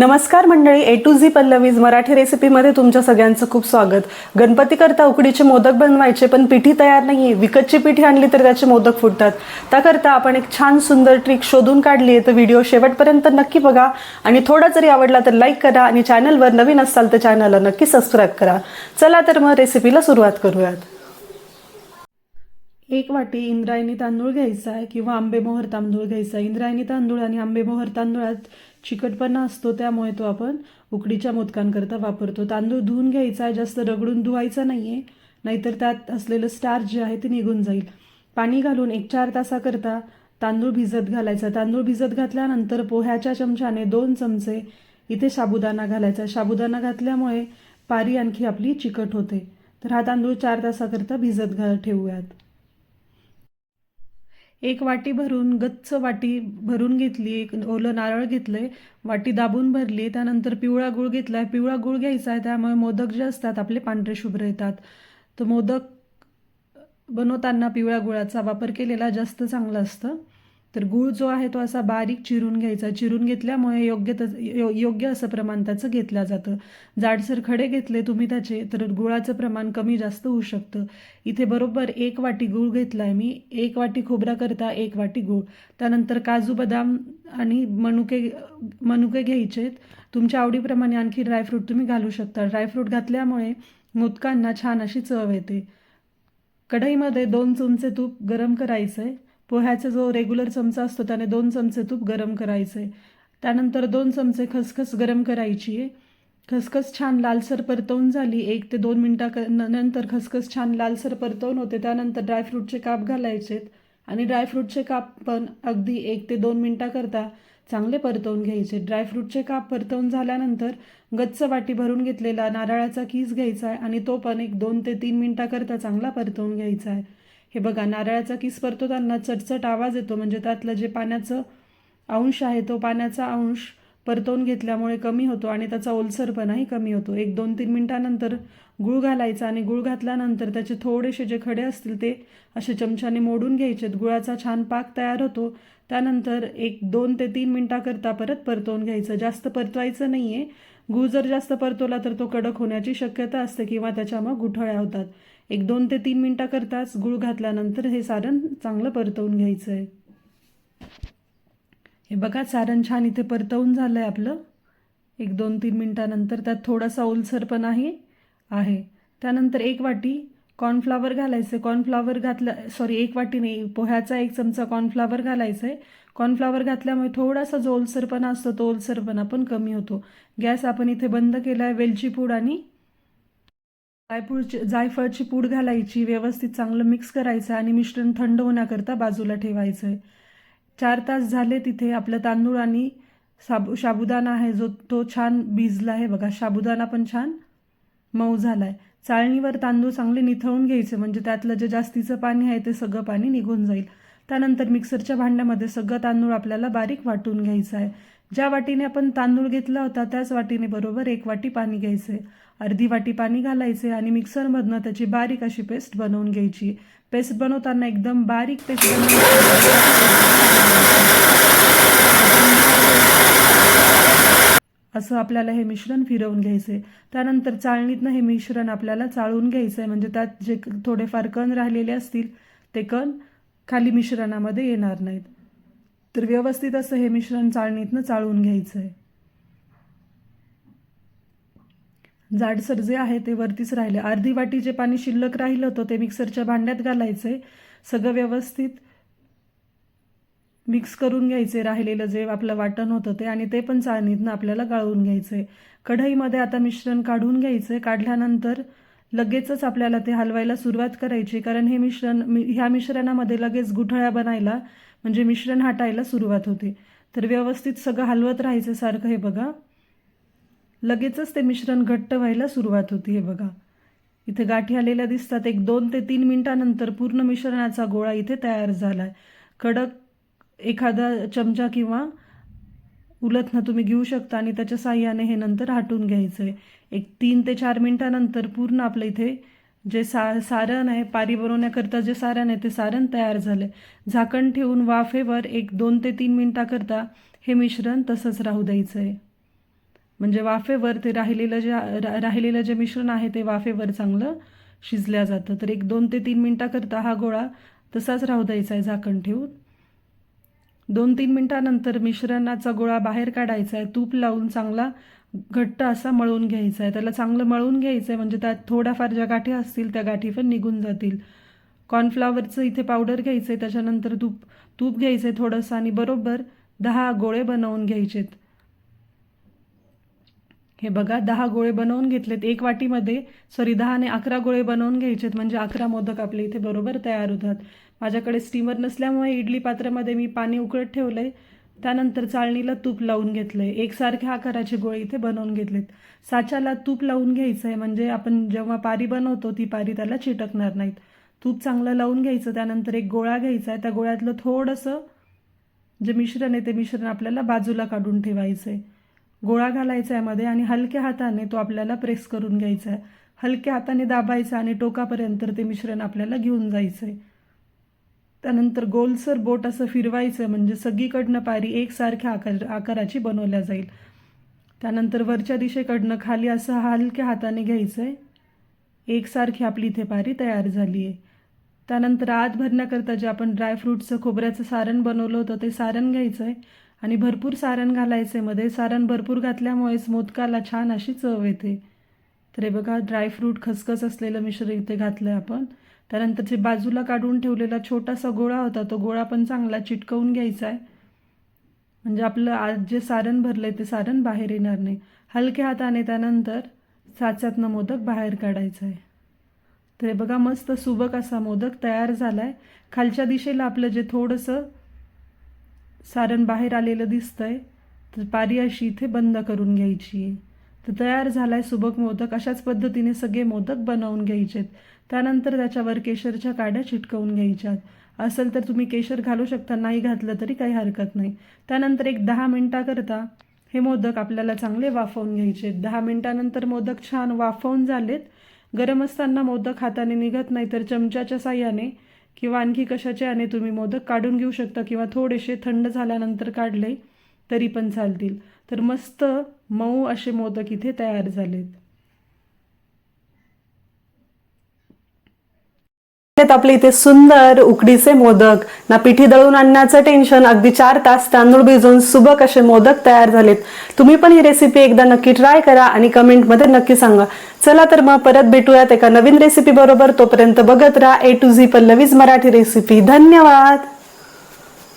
नमस्कार मंडळी A to Z Pallavi's Marathi रेसिपीमध्ये तुमच्या सगळ्यांचं खूप स्वागत. गणपती करता उकडीचे मोदक बनवायचे पण पिठी तयार नाही विकतची पिठी आणली तर त्याचे मोदक फुटतात. त्याकरता आपण एक छान सुंदर ट्रिक शोधून काढली आहे. तर व्हिडिओ शेवटपर्यंत नक्की बघा. आणि थोडा जरी आवडला तर लाईक करा आणि चॅनलवर नवीन असाल तर चॅनलला नक्की सबस्क्राईब करा. चला तर मग रेसिपीला सुरुवात करूयात. एक वाटी इंद्रायणी तांदूळ घ्यायचा आहे किंवा आंबेमोहर तांदूळ घ्यायचा आहे. इंद्रायणी तांदूळ आणि आंबेमोहर तांदूळात चिकटपणा असतो त्यामुळे तो आपण उकडीच्या मोदकांकरता वापरतो. तांदूळ धुवून घ्यायचा आहे जास्त रगडून धुवायचा नाही आहे नाहीतर त्यात असलेलं स्टार्च जे आहे ते निघून जाईल. पाणी घालून एक चार तासाकरता तांदूळ भिजत घालायचा. तांदूळ भिजत घातल्यानंतर पोह्याच्या चमच्याने दोन चमचे इथे साबुदाणा घालायचा. साबुदाणा घातल्यामुळे पारी आणखी आपली चिकट होते. तर हा तांदूळ चार तासाकरता भिजत घा ठेवूयात. एक वाटी भरून गच्च वाटी भरून घेतली एक ओलं नारळ घेतलंय वाटी दाबून भरली त्यानंतर पिवळा गुळ घेतलाय. पिवळा गुळ घ्यायचा आहे त्यामुळे मोदक जे असतात आपले पांढरे शुभ्र येतात. तर मोदक बनवताना पिवळ्या गुळाचा वापर केलेला जास्त चांगलं असतं. तर गूळ जो आहे तो असा बारीक चिरून घ्यायचा. चिरून घेतल्यामुळे योग्य त यो- योग्य असं प्रमाण त्याचं घेतलं जातं. जाडसर खडे घेतले तुम्ही त्याचे तर गुळाचं प्रमाण कमी जास्त होऊ शकतं. इथे बरोबर एक वाटी गूळ घेतला आहे मी. एक वाटी खोबऱ्याकरता एक वाटी गूळ. त्यानंतर काजू बदाम आणि मनुके मनुके घ्यायचेत. तुमच्या आवडीप्रमाणे आणखी ड्रायफ्रूट तुम्ही घालू शकता. ड्रायफ्रूट घातल्यामुळे मोदकांना छान अशी चव येते. कढईमध्ये दोन चमचे तूप गरम करायचं आहे पोह्याचा जो रेग्युलर चमचा असतो त्याने दोन चमचे तूप गरम करायचे त्यानंतर दोन चमचे खसखस गरम करायची आहे. खसखस छान लालसर परतवून झाली. एक ते दोन मिनटा क नंतर खसखस छान लालसर परतवून होते. त्यानंतर ड्रायफ्रूटचे काप घालायचेत आणि ड्रायफ्रूटचे काप पण अगदी एक ते दोन मिनटाकरता चांगले परतवून घ्यायचे ड्रायफ्रूटचे काप परतवून झाल्यानंतर गच्च वाटी भरून घेतलेला नारळाचा कीस घ्यायचा आहे. आणि तो पण एक दोन ते तीन मिनटाकरता चांगला परतवून घ्यायचा आहे. हे बघा नारळाचा किस परतवताना चटचट आवाज येतो. म्हणजे त्यातलं जे पाण्याचं अंश आहे तो पाण्याचा अंश परतवून घेतल्यामुळे कमी होतो आणि त्याचा ओलसरपणाही कमी होतो. एक दोन तीन मिनटानंतर गुळ घालायचा आणि गुळ घातल्यानंतर त्याचे थोडेसे जे खडे असतील ते असे चमच्याने मोडून घ्यायचे. गुळाचा छान पाक तयार होतो. त्यानंतर एक दोन ते तीन मिनटाकरता परत परतवून घ्यायचं. जास्त परतवायचं नाही आहे गूळ जर जास्त परतवला तर तो कडक होण्याची शक्यता असते किंवा त्याच्या मग गुठळ्या होतात. एक दोन ते तीन मिनटाकरताच गूळ घातल्यानंतर हे सारण चांगलं परतवून घ्यायचं आहे. हे बघा सारण छान इथे परतवून झालं आहे आपलं. एक दोन तीन मिनटानंतर त्यात थोडासा ओलसरपणाही आहे त्यानंतर एक वाटी कॉर्नफ्लावर घालायचं. आहे कॉर्नफ्लावर घातलं सॉरी एक वाटी नाही पोह्याचा एक चमचा कॉर्नफ्लावर घालायचं आहे कॉर्नफ्लावर घातल्यामुळे थोडासा जो ओलसरपणा असतो तो ओलसरपणा पण कमी होतो. गॅस आपण इथे बंद केला आहे वेलची पूड आणि जायपूडची जायफळची पूड घालायची व्यवस्थित चांगलं मिक्स करायचं आणि मिश्रण थंड होण्याकरता बाजूला ठेवायचं आहे चार तास झाले तिथे आपलं तांदूळ आणि साबु साबुदाणा आहे. जो तो छान भिजला आहे बघा. साबुदाणा पण छान मऊ झाला आहे चाळणीवर तांदूळ चांगले निथळून घ्यायचे. म्हणजे त्यातलं जे जास्तीचं पाणी आहे ते सगळं पाणी निघून जाईल. त्यानंतर मिक्सरच्या भांड्यामध्ये सगळं तांदूळ आपल्याला बारीक वाटून घ्यायचं आहे. ज्या वाटीने आपण तांदूळ घेतला होता त्याच वाटीने बरोबर एक वाटी पाणी घ्यायचे. अर्धी वाटी पाणी घालायचे आणि मिक्सरमधनं त्याची बारीक अशी पेस्ट बनवून घ्यायची. पेस्ट बनवताना एकदम बारीक पेस्ट असं आपल्याला हे मिश्रण फिरवून घ्यायचं. आहे त्यानंतर चाळणीतनं हे मिश्रण आपल्याला चाळून घ्यायचं आहे म्हणजे त्यात जे थोडेफार कण राहिलेले असतील ते कण खाली मिश्रणामध्ये येणार नाहीत. तर व्यवस्थित असं हे मिश्रण चाळणीतनं चाळून घ्यायचं आहे जाडसर जे आहे ते वरतीच राहिले. अर्धी वाटी जे पाणी शिल्लक राहिलं होतं ते मिक्सरच्या भांड्यात घालायचं आहे सगळं व्यवस्थित मिक्स करून घ्यायचे राहिलेलं जे आपलं वाटण होतं ते आणि ते पण चाळणीतनं आपल्याला गाळून घ्यायचं आहे कढईमध्ये आता मिश्रण काढून घ्यायचं आहे काढल्यानंतर लगेचच आपल्याला ते हलवायला सुरुवात करायची कारण हे मिश्रण ह्या मिश्रणामध्ये लगेच गुठळ्या बनायला म्हणजे मिश्रण हटायला सुरुवात होते. तर व्यवस्थित सगळं हलवत राहायचं सारखं हे बघा. लगेचच ते मिश्रण घट्ट व्हायला सुरुवात होती हे बघा. इथे गाठी आलेल्या दिसतात. एक दोन ते तीन मिनिटानंतर पूर्ण मिश्रणाचा गोळा इथे तयार झाला आहे कडक एखादा चमचा किंवा उलथनं तुम्ही घेऊ शकता आणि त्याच्या साह्याने हे नंतर हटून घ्यायचं आहे एक तीन ते चार मिनिटानंतर पूर्ण आपलं इथे जे सा सारण आहे पारी बनवण्याकरता जे सारण आहे ते सारण तयार झालं आहे झाकण ठेवून वाफेवर एक दोन ते तीन मिनटाकरता हे मिश्रण तसंच राहू द्यायचं आहे म्हणजे वाफेवर ते राहिलेलं जे राहिलेलं जे मिश्रण आहे ते वाफेवर चांगलं शिजल्या जातं. तर एक दोन ते तीन मिनटाकरता हा गोळा तसाच राहू द्यायचा आहे झाकण ठेवून. दोन तीन मिनटानंतर मिश्रणाचा गोळा बाहेर काढायचा आहे तूप लावून चांगला घट्ट असा मळून घ्यायचा आहे. त्याला चांगलं मळून घ्यायचं आहे. म्हणजे त्यात थोड्याफार ज्या गाठी असतील त्या गाठी पण निघून जातील. कॉर्नफ्लावरचं इथे पावडर घ्यायचं आहे त्याच्यानंतर तूप तूप घ्यायचं आहे थोडंसं आणि बरोबर दहा गोळे बनवून घ्यायचेत. हे बघा दहा गोळे बनवून घेतलेत. एक वाटीमध्ये सॉरी दहा आणि अकरा गोळे बनवून घ्यायचेत. म्हणजे अकरा मोदक आपले इथे बरोबर तयार होतात. माझ्याकडे स्टीमर नसल्यामुळे इडली पात्रामध्ये मी पाणी उकळत ठेवलं आहे त्यानंतर चाळणीला तूप लावून घेतलं आहे एकसारख्या आकाराचे गोळे इथे बनवून घेतलेत. साच्याला तूप लावून घ्यायचं आहे म्हणजे आपण जेव्हा पारी बनवतो ती पारी त्याला चिटकणार नाहीत. तूप चांगलं लावून घ्यायचं त्यानंतर एक गोळा घ्यायचा आहे त्या गोळ्यातलं थोडंसं जे मिश्रण आहे ते मिश्रण आपल्याला बाजूला काढून ठेवायचं आहे गोळा घालायचा आहे मध्ये आणि हलक्या हाताने तो आपल्याला प्रेस करून घ्यायचा आहे हलक्या हाताने दाबायचा आणि टोकापर्यंत ते मिश्रण आपल्याला घेऊन जायचं आहे त्यानंतर गोलसर बोट असं फिरवायचं म्हणजे सगळीकडनं पारी एकसारख्या आकार आकाराची बनवल्या जाईल. त्यानंतर वरच्या दिशेकडनं खाली असं हलक्या हाताने घ्यायचं आहे एकसारखी आपली इथे पारी तयार झाली आहे त्यानंतर आत भरण्याकरता जे आपण ड्रायफ्रूटचं खोबऱ्याचं सारण बनवलं होतं ते सारण घ्यायचं आहे आणि भरपूर सारण घालायचं आहे मध्ये. सारण भरपूर घातल्यामुळेच मोदकाला छान अशी चव येते. तर हे बघा ड्रायफ्रूट खसखस असलेलं मिश्र इथे घातलं आहे आपण. त्यानंतर जे बाजूला काढून ठेवलेला छोटासा गोळा होता तो गोळा पण चांगला चिटकवून घ्यायचा आहे. म्हणजे आपलं आज जे सारण भरलं आहे ते सारण बाहेर येणार नाही. हलक्या हाताने त्यानंतर साच्यातनं मोदक बाहेर काढायचं आहे. तर हे बघा मस्त सुबक असा मोदक तयार झाला आहे खालच्या दिशेला आपलं जे थोडंसं सारण बाहेर आलेलं दिसतंय तर पारी अशी इथे बंद करून घ्यायची आहे. तर तयार झाला आहे सुबक मोदक. अशाच पद्धतीने सगळे मोदक बनवून घ्यायचेत. त्यानंतर त्याच्यावर केशरच्या काड्या चिटकवून घ्यायच्यात. असेल तर तुम्ही केशर घालू शकता नाही घातलं तरी काही हरकत नाही. त्यानंतर एक दहा मिनटाकरता हे मोदक आपल्याला चांगले वाफवून घ्यायचे दहा मिनटानंतर मोदक छान वाफवून झालेत. गरम असताना मोदक हाताने निघत नाही तर चमच्याच्या साह्याने किंवा आणखी कशाच्याने तुम्ही मोदक काढून घेऊ शकता किंवा थोडेसे थंड झाल्यानंतर काढले तरी पण चालतील. तर मस्त मऊ असे मोदक इथे तयार झालेत. आपले इथे सुंदर उकडीचे मोदक ना पिठी दळून आणण्याचं टेन्शन अगदी चार तास तांदूळ भिजवून सुबक असे मोदक तयार झालेत. तुम्ही पण ही रेसिपी एकदा नक्की ट्राय करा आणि कमेंटमध्ये नक्की सांगा. चला तर मग परत भेटूयात एका नवीन रेसिपी बरोबर. तोपर्यंत बघत राहा A to Z Pallavi's Marathi recipe धन्यवाद!